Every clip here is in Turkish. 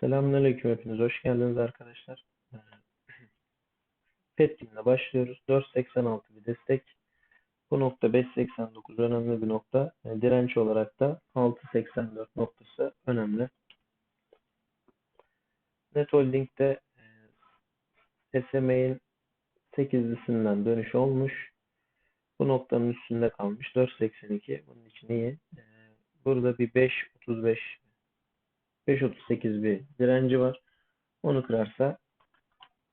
Selamünaleyküm hepiniz. Hoş geldiniz arkadaşlar. Ee, Petkin'le başlıyoruz. 4.86 bir destek. Bu nokta 5.89 önemli bir nokta. Ee, Direnç olarak da 6.84 noktası önemli. Net Holding'de e, SMA'in 8'lisinden dönüş olmuş. Bu noktanın üstünde kalmış. 4.82 bunun için iyi. Ee, Burada bir 5.35 5.38 bir direnci var. Onu kırarsa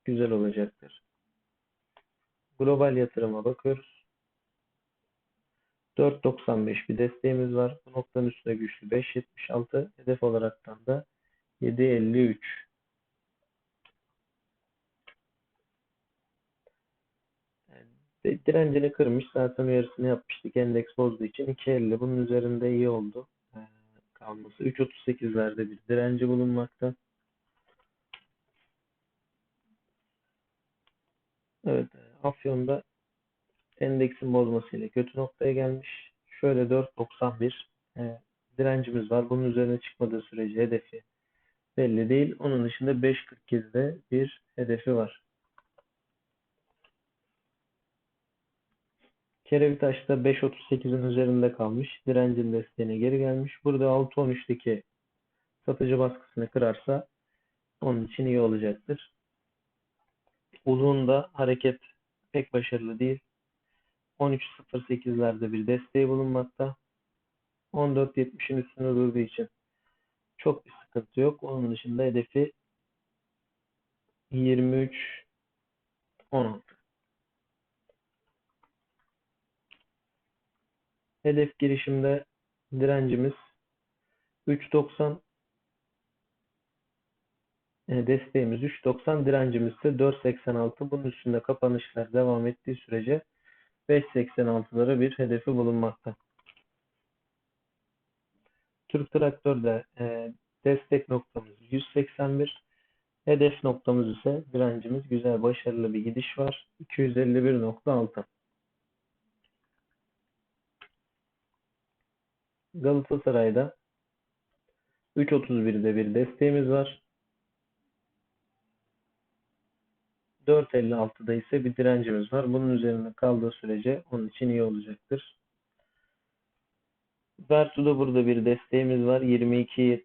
güzel olacaktır. Global yatırıma bakıyoruz. 4.95 bir desteğimiz var. Bu noktanın üstünde güçlü 5.76. Hedef olaraktan da 7.53. Yani direncini kırmış. Zaten uyarısını yapmıştık. Endeks bozduğu için 2.50. Bunun üzerinde iyi oldu. Kalması. 3.38'lerde bir direnci bulunmakta. Evet, Afyon'da endeksin bozmasıyla kötü noktaya gelmiş. Şöyle 4.91 e, direncimiz var. Bunun üzerine çıkmadığı sürece hedefi belli değil. Onun dışında 5.47'de bir hedefi var. Kerevitaş'ta 5.38'in üzerinde kalmış. Direncin desteğine geri gelmiş. Burada 6.13'teki satıcı baskısını kırarsa onun için iyi olacaktır. Uzunda hareket pek başarılı değil. 13.08'lerde bir desteği bulunmakta. 14.70'in üstünde durduğu için çok bir sıkıntı yok. Onun dışında hedefi 23.16. Hedef girişimde direncimiz 3.90 e, desteğimiz 3.90 direncimiz ise 4.86 bunun üstünde kapanışlar devam ettiği sürece 5.86'lara bir hedefi bulunmakta. Türk Traktör'de e, destek noktamız 181 hedef noktamız ise direncimiz güzel başarılı bir gidiş var. 251.6 Galatasaray'da 3.31'de bir desteğimiz var. 4.56'da ise bir direncimiz var. Bunun üzerinde kaldığı sürece onun için iyi olacaktır. Vertu'da burada bir desteğimiz var. 22.70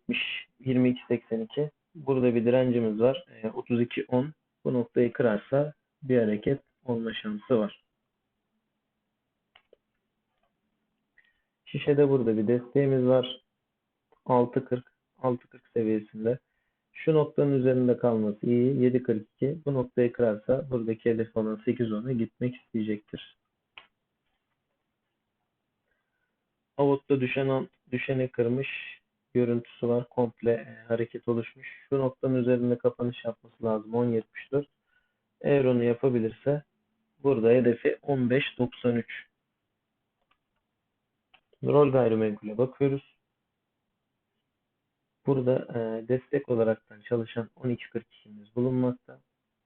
22.82. Burada bir direncimiz var. 32.10. Bu noktayı kırarsa bir hareket olma şansı var. Şişede burada bir desteğimiz var. 6.40 6.40 seviyesinde. Şu noktanın üzerinde kalması iyi. 7.42. Bu noktayı kırarsa buradaki hedef olan 8.10'a gitmek isteyecektir. Avut'ta düşen düşeni kırmış görüntüsü var. Komple e, hareket oluşmuş. Şu noktanın üzerinde kapanış yapması lazım. 10.74. Eğer onu yapabilirse burada hedefi 15.93. Rol gayrimenkule bakıyoruz. Burada e, destek olaraktan çalışan 12.42'miz bulunmakta.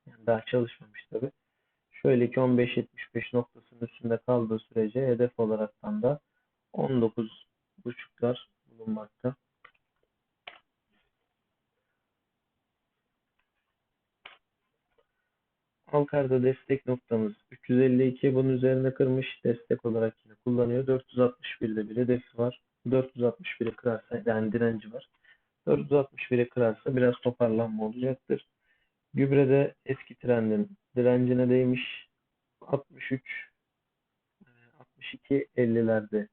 Yani daha çalışmamış tabi. Şöyle ki 15.75 noktasının üstünde kaldığı sürece hedef olaraktan da 19.5'lar bulunmakta. Alkar'da destek noktamız 352. Bunun üzerinde kırmış destek olarak kullanıyor. 461'de bir hedefi var. 461'i kırarsa yani direnci var. 461'i kırarsa biraz toparlanma olacaktır. Gübrede eski trendin direncine değmiş. 63 62 50'lerde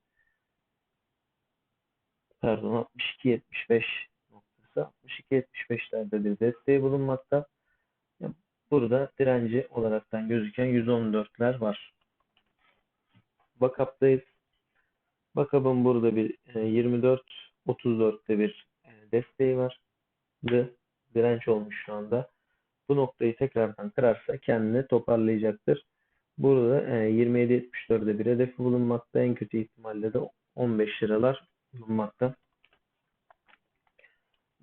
pardon 62 75 noktası 62 75'lerde bir desteği bulunmakta. Burada direnci olaraktan gözüken 114'ler var. Backup'tayız. Backup'ın burada bir 24 e, 34'te bir e, desteği var. Direnç olmuş şu anda. Bu noktayı tekrardan kırarsa kendini toparlayacaktır. Burada 27.74'de e, bir hedefi bulunmakta. En kötü ihtimalle de 15 liralar bulunmakta.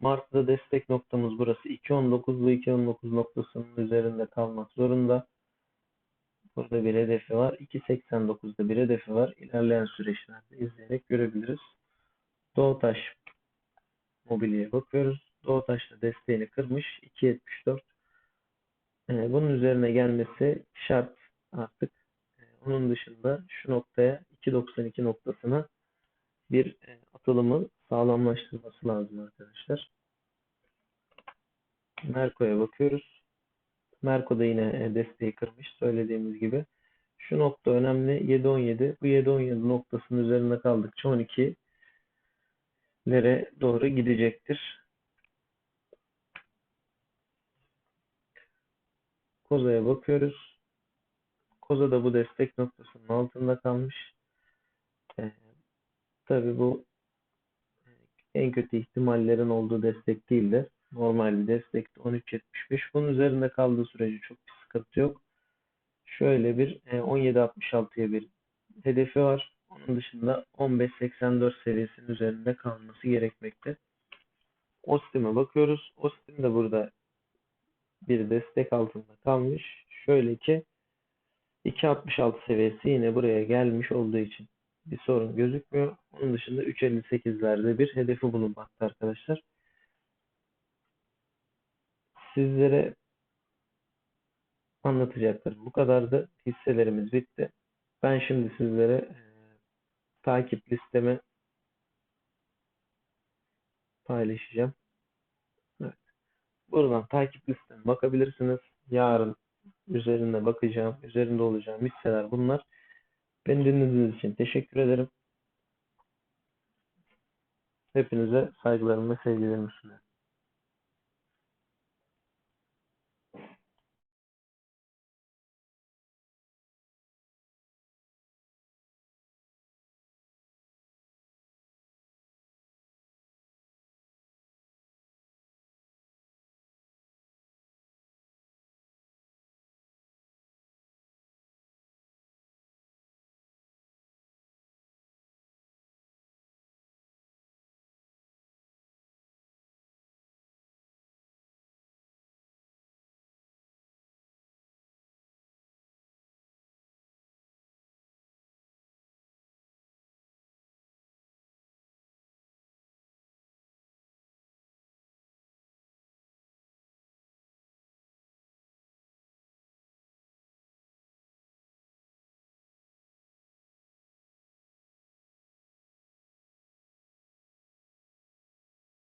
Mart'ta destek noktamız burası. 2.19 bu 2.19 noktasının üzerinde kalmak zorunda. Burada bir hedefi var. 2.89'da bir hedefi var. İlerleyen süreçlerde izleyerek görebiliriz. Doğutaş mobilyaya bakıyoruz. Doğutaş da desteğini kırmış. 2.74. Ee, bunun üzerine gelmesi şart artık. Ee, onun dışında şu noktaya 2.92 noktasına bir e, atılımı sağlamlaştırması lazım arkadaşlar. Merko'ya bakıyoruz. Merko da yine e, desteği kırmış söylediğimiz gibi. Şu nokta önemli. 7.17. Bu 7.17 noktasının üzerinde kaldıkça 12 lere doğru gidecektir. Koza'ya bakıyoruz. Koza da bu destek noktasının altında kalmış. Ee, tabii bu en kötü ihtimallerin olduğu destek değil de normal bir destek 13.75. Bunun üzerinde kaldığı sürece çok bir sıkıntı yok. Şöyle bir e, 17.66'ya bir hedefi var. Onun dışında 15.84 seviyesinin üzerinde kalması gerekmekte. Ostim'e bakıyoruz. Ostim de burada bir destek altında kalmış. Şöyle ki 2.66 seviyesi yine buraya gelmiş olduğu için bir sorun gözükmüyor. Onun dışında 3.58'lerde bir hedefi bulunmakta arkadaşlar. Sizlere anlatacaklarım bu kadardı. Hisselerimiz bitti. Ben şimdi sizlere e, takip listemi paylaşacağım. Evet. Buradan takip listeme bakabilirsiniz. Yarın üzerinde bakacağım, üzerinde olacağım hisseler bunlar. Beni dinlediğiniz için teşekkür ederim. Hepinize saygılarımı ve sevgilerimi sunuyorum.